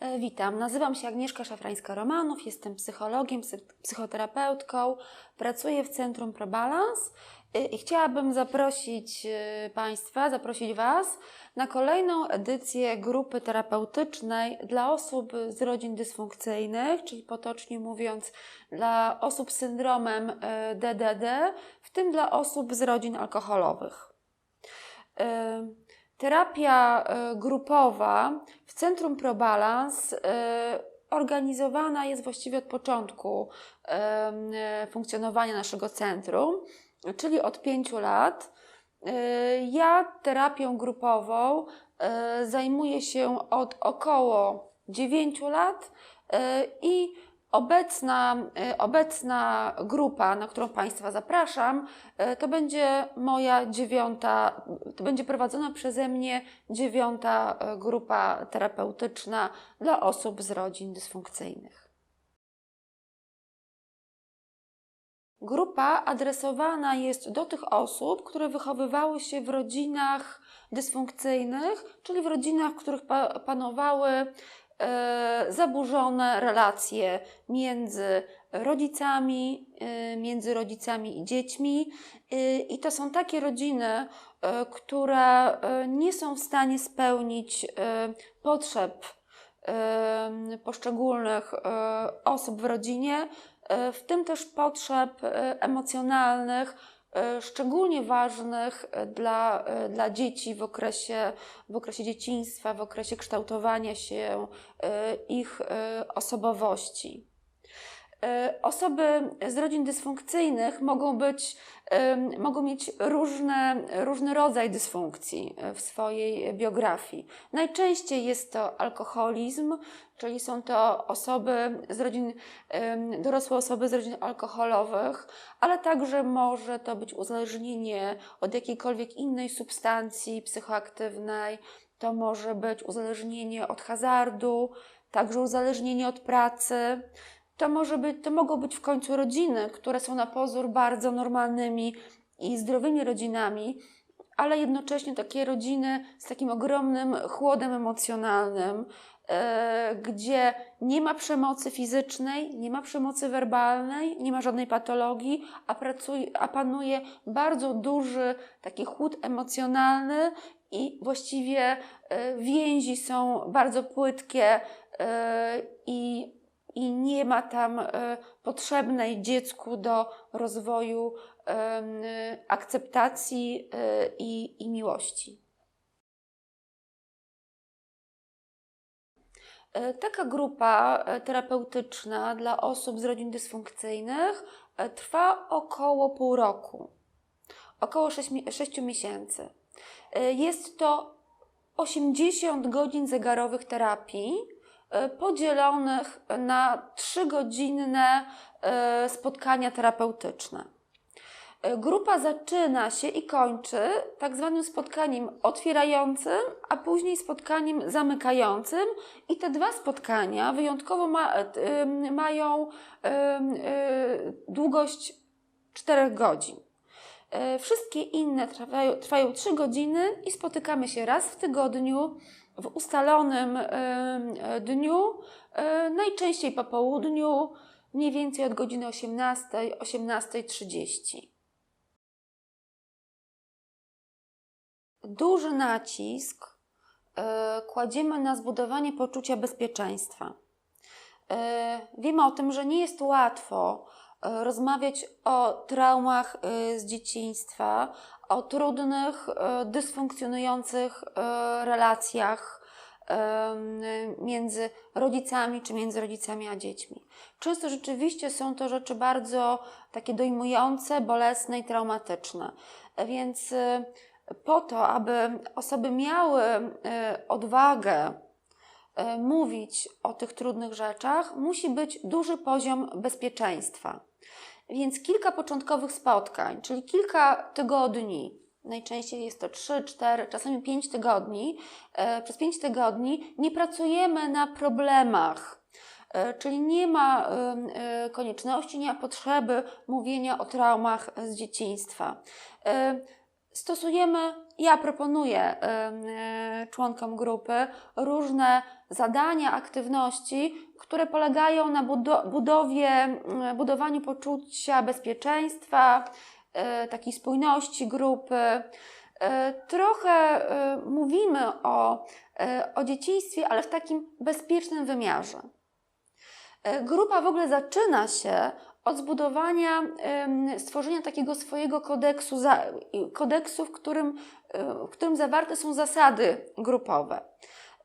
E, Witam, nazywam się Agnieszka Szafrańska-Romanów, jestem psychologiem, psy- psychoterapeutką, pracuję w Centrum ProBalance e, i chciałabym zaprosić e, Państwa, zaprosić Was na kolejną edycję grupy terapeutycznej dla osób z rodzin dysfunkcyjnych, czyli potocznie mówiąc dla osób z syndromem DDD, w tym dla osób z rodzin alkoholowych. Terapia e, grupowa w Centrum ProBalance e, organizowana jest właściwie od początku e, funkcjonowania naszego centrum, czyli od pięciu lat. Ja terapią grupową zajmuję się od około 9 lat i obecna, e, obecna grupa, na którą Państwa zapraszam, e, to będzie moja dziewiąta, to będzie prowadzona przeze mnie dziewiąta e, grupa terapeutyczna dla osób z rodzin dysfunkcyjnych. Grupa adresowana jest do tych osób, które wychowywały się w rodzinach dysfunkcyjnych, czyli w rodzinach, w których pa- panowały zaburzone relacje między rodzicami, e, między rodzicami i dziećmi. E, I to są takie rodziny, e, które e, nie są w stanie spełnić e, potrzeb e, poszczególnych e, osób w rodzinie, e, w tym też potrzeb e, emocjonalnych, e, szczególnie ważnych e, dla, e, dla dzieci w okresie, w okresie dzieciństwa, w okresie kształtowania się e, ich e, osobowości. E, Osoby z rodzin dysfunkcyjnych mogą być, mogą mieć różne, różny rodzaj dysfunkcji e, w swojej biografii. Najczęściej jest to alkoholizm, czyli są to osoby z rodzin, dorosłe osoby z rodzin alkoholowych, ale także może to być uzależnienie od jakiejkolwiek innej substancji psychoaktywnej, to może być uzależnienie od hazardu, także uzależnienie od pracy. To, może być, to mogą być w końcu rodziny, które są na pozór bardzo normalnymi i zdrowymi rodzinami, ale jednocześnie takie rodziny z takim ogromnym chłodem emocjonalnym, e, gdzie nie ma przemocy fizycznej, nie ma przemocy werbalnej, nie ma żadnej patologii, a, pracuj, a panuje bardzo duży taki chłód emocjonalny i właściwie e, więzi są bardzo płytkie e, i i nie ma tam e, potrzebnej dziecku do rozwoju akceptacji e, i, i miłości. E, Taka grupa terapeutyczna dla osób z rodzin dysfunkcyjnych trwa około pół roku, około 6, miesięcy. E, Jest to 80 godzin zegarowych terapii, podzielonych na 3-godzinne e, spotkania terapeutyczne. E, Grupa zaczyna się i kończy tak zwanym spotkaniem otwierającym, a później spotkaniem zamykającym. I te dwa spotkania wyjątkowo ma, e, mają e, długość 4 godzin. E, Wszystkie inne trwają, trwają 3 godziny i spotykamy się raz w tygodniu w ustalonym dniu, najczęściej po południu, mniej więcej od godziny 18, 18.30. Duży nacisk e, kładziemy na zbudowanie poczucia bezpieczeństwa. E, Wiemy o tym, że nie jest łatwo rozmawiać o traumach e, z dzieciństwa, o trudnych, e, dysfunkcjonujących e, relacjach między rodzicami czy między rodzicami a dziećmi. Często rzeczywiście są to rzeczy bardzo takie dojmujące, bolesne i traumatyczne. Więc po to, aby osoby miały odwagę mówić o tych trudnych rzeczach, musi być duży poziom bezpieczeństwa. Więc kilka początkowych spotkań, czyli kilka tygodni, najczęściej jest to 3, 4, czasami 5 tygodni, e, przez 5 tygodni nie pracujemy na problemach. E, Czyli nie ma e, konieczności, nie ma potrzeby mówienia o traumach z dzieciństwa. Stosujemy, ja proponuję e, członkom grupy różne zadania, aktywności, które polegają na budo- budowie, mm, budowaniu poczucia bezpieczeństwa, e, takiej spójności grupy. Trochę mówimy o, o dzieciństwie, ale w takim bezpiecznym wymiarze. Grupa w ogóle zaczyna się od zbudowania, stworzenia takiego swojego kodeksu, kodeksu w, którym, e, w którym zawarte są zasady grupowe.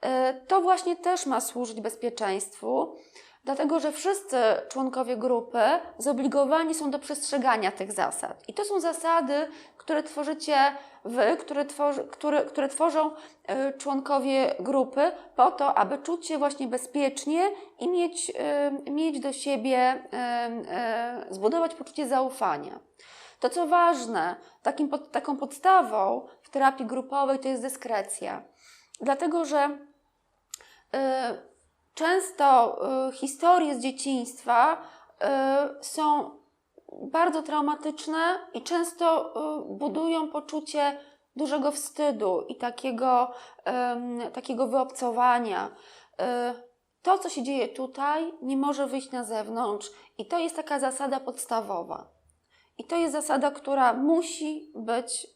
E, To właśnie też ma służyć bezpieczeństwu, dlatego że wszyscy członkowie grupy zobligowani są do przestrzegania tych zasad. I to są zasady, które tworzycie Wy, które, tworzy, które, które tworzą e, członkowie grupy, po to, aby czuć się właśnie bezpiecznie i mieć, e, mieć do siebie, e, e, zbudować poczucie zaufania. To, co ważne, takim, pod, taką podstawą w terapii grupowej to jest dyskrecja. Dlatego, że e, często e, historie z dzieciństwa e, są bardzo traumatyczne i często y, budują poczucie dużego wstydu i takiego, takiego wyobcowania. Y, To, co się dzieje tutaj, nie może wyjść na zewnątrz, i to jest taka zasada podstawowa. I to jest zasada, która musi być y,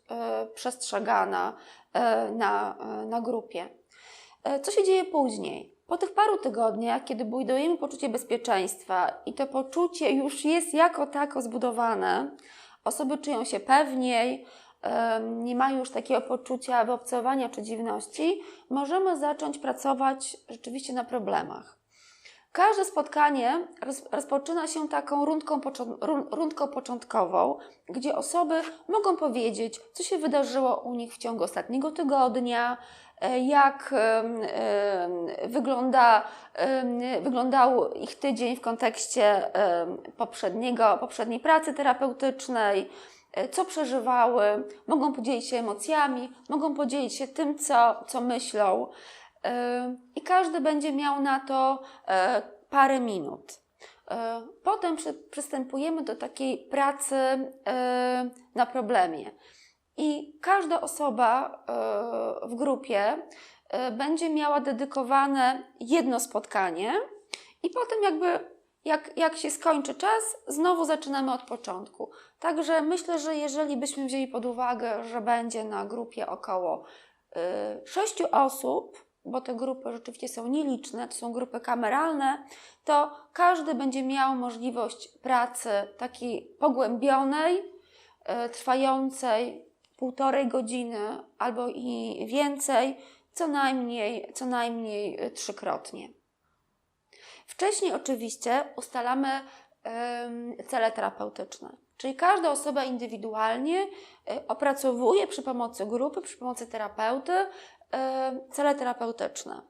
przestrzegana y, na, y, na grupie. Co się dzieje później? Po tych paru tygodniach, kiedy budujemy poczucie bezpieczeństwa i to poczucie już jest jako tako zbudowane, osoby czują się pewniej, nie mają już takiego poczucia wyobcowania czy dziwności, możemy zacząć pracować rzeczywiście na problemach. Każde spotkanie roz, rozpoczyna się taką rundką, rundką początkową, gdzie osoby mogą powiedzieć, co się wydarzyło u nich w ciągu ostatniego tygodnia, jak em, em, wygląda, wyglądał ich tydzień w kontekście poprzedniego, poprzedniej pracy terapeutycznej, e, co przeżywały, mogą podzielić się emocjami, mogą podzielić się tym, co, co myślą. E, I każdy będzie miał na to e, parę minut. E, Potem przy, przystępujemy do takiej pracy e, na problemie. I każda osoba e, w grupie e, będzie miała dedykowane jedno spotkanie, i potem, jakby jak, jak się skończy czas, znowu zaczynamy od początku. Także myślę, że jeżeli byśmy wzięli pod uwagę, że będzie na grupie około e, sześciu osób, bo te grupy rzeczywiście są nieliczne, to są grupy kameralne, to każdy będzie miał możliwość pracy takiej pogłębionej, trwającej półtorej godziny albo i więcej, co najmniej, co najmniej e, trzykrotnie. Wcześniej oczywiście ustalamy cele terapeutyczne, czyli każda osoba indywidualnie e, opracowuje przy pomocy grupy, przy pomocy terapeuty e, cele terapeutyczne.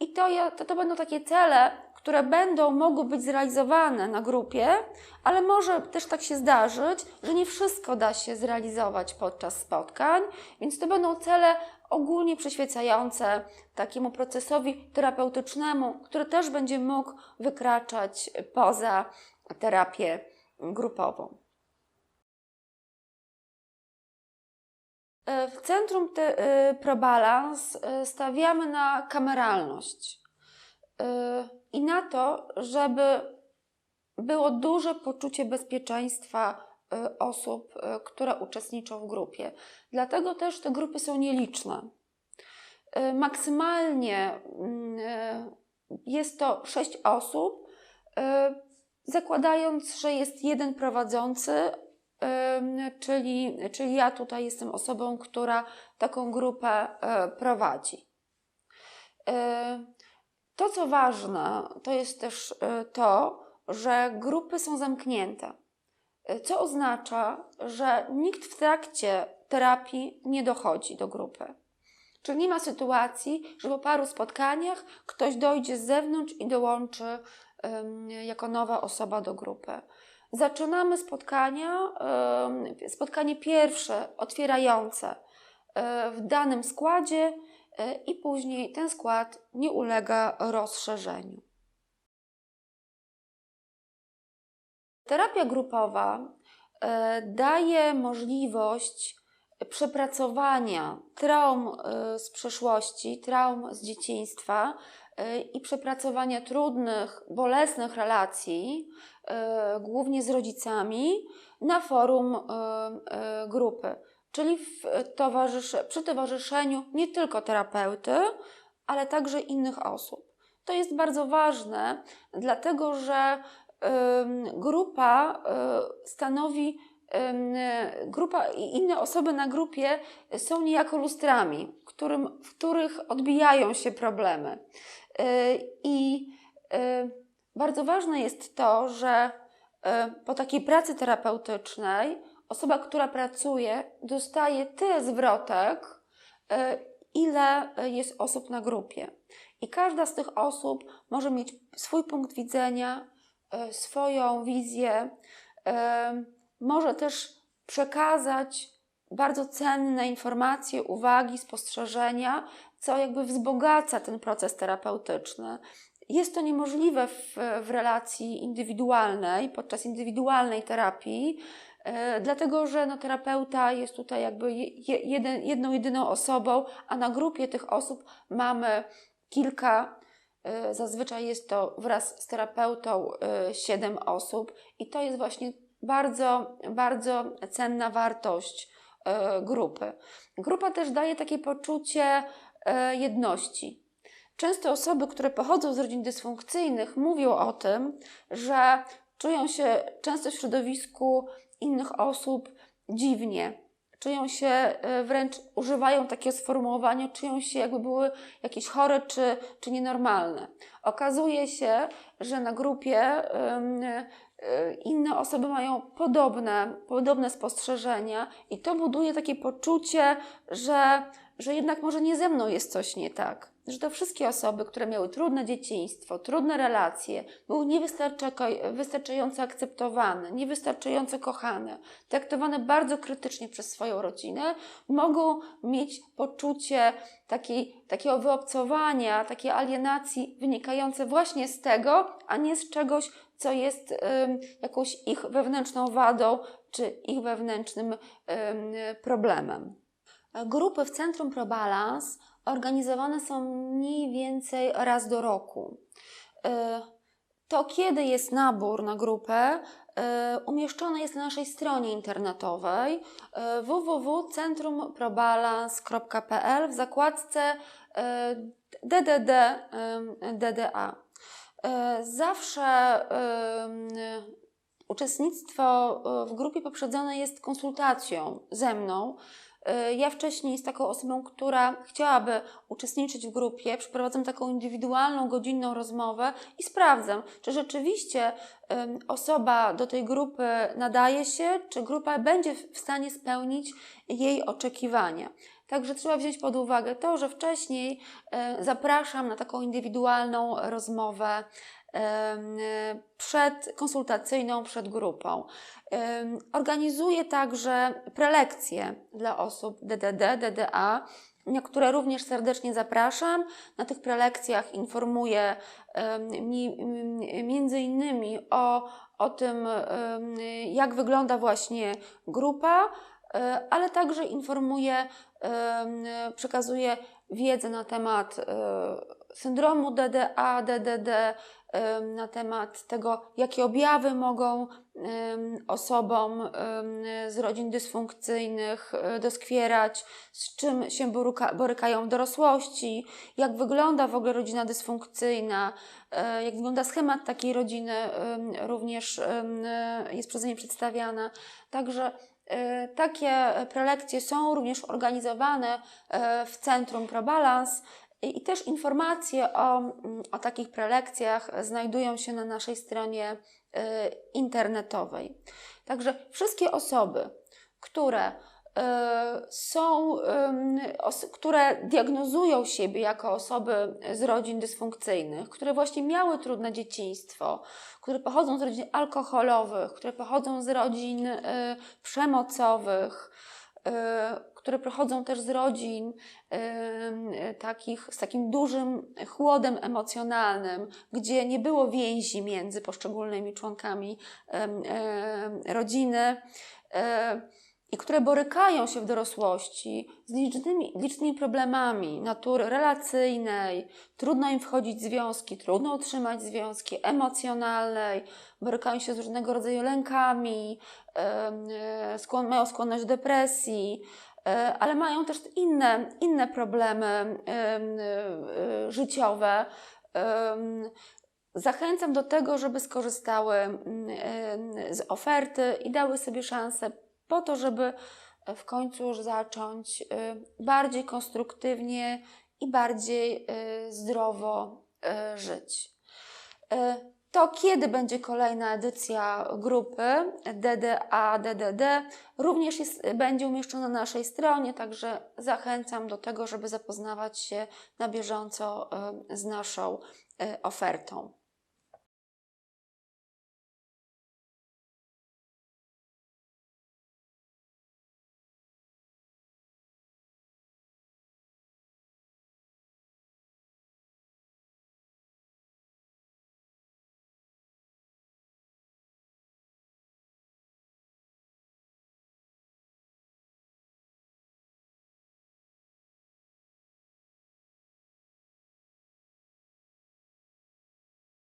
I to, to, to będą takie cele, które będą mogły być zrealizowane na grupie, ale może też tak się zdarzyć, że nie wszystko da się zrealizować podczas spotkań, więc to będą cele ogólnie przyświecające takiemu procesowi terapeutycznemu, który też będzie mógł wykraczać poza terapię grupową. E, W centrum te, e, ProBalance stawiamy na kameralność e, i na to, żeby było duże poczucie bezpieczeństwa e, osób, e, które uczestniczą w grupie. Dlatego też te grupy są nieliczne. E, Maksymalnie mm, jest to sześć osób, zakładając, że jest jeden prowadzący, czyli, czyli ja tutaj jestem osobą, która taką grupę prowadzi. To, co ważne, to jest też e, to, że grupy są zamknięte, E, co oznacza, że nikt w trakcie terapii nie dochodzi do grupy. Czyli nie ma sytuacji, że po paru spotkaniach ktoś dojdzie z zewnątrz i dołączy em, jako nowa osoba do grupy. Zaczynamy spotkania, em, spotkanie pierwsze, otwierające e, w danym składzie i później ten skład nie ulega rozszerzeniu. Terapia grupowa e, daje możliwość przepracowania traum y, z przeszłości, traum z dzieciństwa i przepracowania trudnych, bolesnych relacji, głównie z rodzicami, na forum grupy, czyli w towarzysze, przy towarzyszeniu nie tylko terapeuty, ale także innych osób. To jest bardzo ważne, dlatego że grupa stanowi grupa i inne osoby na grupie są niejako lustrami, którym, w których odbijają się problemy. Y, I y, bardzo ważne jest to, że y, po takiej pracy terapeutycznej osoba, która pracuje, dostaje tyle zwrotek, ile jest osób na grupie. I każda z tych osób może mieć swój punkt widzenia, swoją wizję może też przekazać bardzo cenne informacje, uwagi, spostrzeżenia, co jakby wzbogaca ten proces terapeutyczny. Jest to niemożliwe w, w relacji indywidualnej, podczas indywidualnej terapii, e, dlatego że no, terapeuta jest tutaj jakby je, jeden, jedną, jedyną osobą, a na grupie tych osób mamy kilka. E, zazwyczaj jest to wraz z terapeutą e, siedem osób, i to jest właśnie bardzo, bardzo cenna wartość e, grupy. Grupa też daje takie poczucie e, jedności. Często osoby, które pochodzą z rodzin dysfunkcyjnych, mówią o tym, że czują się często w środowisku innych osób dziwnie, czują się e, wręcz, używają takiego sformułowania, czują się jakby były jakieś chore czy, czy nienormalne. Okazuje się, że na grupie Y, inne osoby mają podobne, podobne spostrzeżenia, i to buduje takie poczucie, że, że jednak może nie ze mną jest coś nie tak. Że to wszystkie osoby, które miały trudne dzieciństwo, trudne relacje, były niewystarczająco akceptowane, niewystarczająco kochane, traktowane bardzo krytycznie przez swoją rodzinę, mogą mieć poczucie takiej, takiego wyobcowania, takiej alienacji wynikające właśnie z tego, a nie z czegoś, co jest jakąś ich wewnętrzną wadą czy ich wewnętrznym problemem. Grupy w Centrum ProBalance organizowane są mniej więcej raz do roku. E, to, kiedy jest nabór na grupę, e, umieszczone jest na naszej stronie internetowej e, www.centrumprobalance.pl w zakładce DDD DDA. Zawsze uczestnictwo w grupie poprzedzone jest konsultacją ze mną. E, ja wcześniej z taką osobą, która chciałaby uczestniczyć w grupie, przeprowadzam taką indywidualną, godzinną rozmowę i sprawdzam, czy rzeczywiście osoba do tej grupy nadaje się, czy grupa będzie w stanie spełnić jej oczekiwania. Także trzeba wziąć pod uwagę to, że wcześniej e, zapraszam na taką indywidualną rozmowę przed konsultacyjną, przed grupą. Organizuję także prelekcje dla osób DDD, DDA, na które również serdecznie zapraszam. Na tych prelekcjach informuję między innymi o, o tym, jak wygląda właśnie grupa, e, ale także informuję przekazuje wiedzę na temat e, syndromu DDA, DDD, na temat tego, jakie objawy mogą osobom z rodzin dysfunkcyjnych e, doskwierać, z czym się borykają w dorosłości, jak wygląda w ogóle rodzina dysfunkcyjna, e, jak wygląda schemat takiej rodziny, również jest przeze mnie przedstawiana. Także E, takie prelekcje są również organizowane e, w Centrum ProBalance i też informacje o, mm, o takich prelekcjach znajdują się na naszej stronie e, internetowej. Także wszystkie osoby, które są, które diagnozują siebie jako osoby z rodzin dysfunkcyjnych, które właśnie miały trudne dzieciństwo, które pochodzą z rodzin alkoholowych, które pochodzą z rodzin e, przemocowych, które pochodzą też z rodzin takich, z takim dużym chłodem emocjonalnym, gdzie nie było więzi między poszczególnymi członkami rodziny i które borykają się w dorosłości z licznymi, licznymi problemami natury relacyjnej, trudno im wchodzić w związki, trudno utrzymać związki emocjonalnej, borykają się z różnego rodzaju lękami, e, skłon, mają skłonność do depresji, e, ale mają też inne, inne problemy em, e, życiowe. Zachęcam do tego, żeby skorzystały mm, z oferty i dały sobie szansę po to, żeby w końcu już zacząć y, bardziej konstruktywnie i bardziej y, zdrowo żyć. To kiedy będzie kolejna edycja grupy DDA DDD również jest, będzie umieszczona na naszej stronie, także zachęcam do tego, żeby zapoznawać się na bieżąco z naszą ofertą.